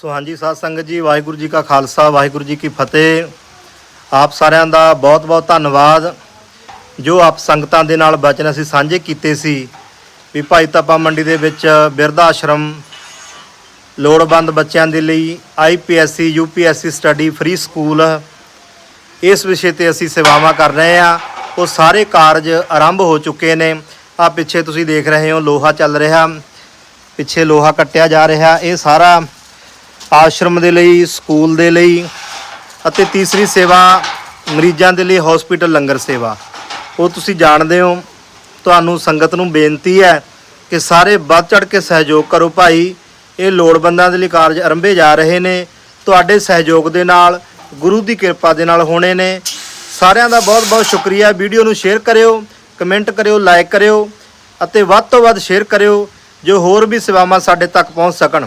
ਸੋ ਹਾਂਜੀ, ਸਾਧ ਸੰਗਤ ਜੀ, ਵਾਹਿਗੁਰੂ ਜੀ ਕਾ ਖਾਲਸਾ, ਵਾਹਿਗੁਰੂ ਜੀ ਕੀ ਫਤਿਹ। ਆਪ ਸਾਰਿਆਂ ਦਾ ਬਹੁਤ-ਬਹੁਤ ਧੰਨਵਾਦ। ਜੋ ਆਪ ਸੰਗਤਾਂ ਦੇ ਨਾਲ ਬਚਨ ਅਸੀਂ ਸਾਂਝੇ ਕੀਤੇ ਸੀ ਵੀ ਭਾਈ ਤਪਾ ਮੰਡੀ ਦੇ ਵਿੱਚ ਬਿਰਧ ਆਸ਼ਰਮ ਲੋੜਵੰਦ ਬੱਚਿਆਂ ਦੇ ਲਈ IPSC UPSC study free school, ਇਸ ਵਿਸ਼ੇ ਤੇ ਅਸੀਂ ਸੇਵਾਵਾਂ ਕਰ ਰਹੇ ਹਾਂ। ਉਹ ਸਾਰੇ ਕਾਰਜ ਆਰੰਭ ਹੋ ਚੁੱਕੇ ਨੇ। ਆ ਪਿੱਛੇ ਤੁਸੀਂ ਦੇਖ ਰਹੇ ਹੋ, ਲੋਹਾ ਚੱਲ ਰਿਹਾ, ਪਿੱਛੇ ਲੋਹਾ ਕੱਟਿਆ ਜਾ ਰਿਹਾ, ਇਹ ਸਾਰਾ ਆਸ਼ਰਮ ਦੇ ਲਈ, ਸਕੂਲ ਦੇ ਲਈ ਅਤੇ ਤੀਸਰੀ ਸੇਵਾ ਮਰੀਜ਼ਾਂ ਦੇ ਲਈ ਹਸਪੀਟਲ ਲੰਗਰ ਸੇਵਾ। ਉਹ ਤੁਸੀਂ ਜਾਣਦੇ ਹੋ, ਤੁਹਾਨੂੰ ਸੰਗਤ ਨੂੰ ਬੇਨਤੀ ਹੈ ਕਿ ਸਾਰੇ ਵੱਧ ਚੜ ਕੇ ਸਹਿਯੋਗ ਕਰੋ ਭਾਈ। ਇਹ ਲੋੜਵੰਦਾਂ ਦੇ ਲਈ ਕਾਰਜ ਆਰੰਭੇ ਜਾ ਰਹੇ ਨੇ। ਤੁਹਾਡੇ ਸਹਿਯੋਗ ਦੇ ਨਾਲ, ਗੁਰੂ ਦੀ ਕਿਰਪਾ ਦੇ ਨਾਲ ਹੋਣੇ ਨੇ। ਸਾਰਿਆਂ ਦਾ ਬਹੁਤ ਬਹੁਤ ਸ਼ੁਕਰੀਆ। ਵੀਡੀਓ ਨੂੰ ਸ਼ੇਅਰ ਕਰਿਓ ਕਮੈਂਟ ਕਰਿਓ ਲਾਈਕ ਕਰਿਓ ਅਤੇ ਵੱਧ ਤੋਂ ਵੱਧ ਸ਼ੇਅਰ ਕਰਿਓ, ਜੋ ਹੋਰ ਵੀ ਸੇਵਾਵਾਂ ਸਾਡੇ ਤੱਕ ਪਹੁੰਚ ਸਕਣ।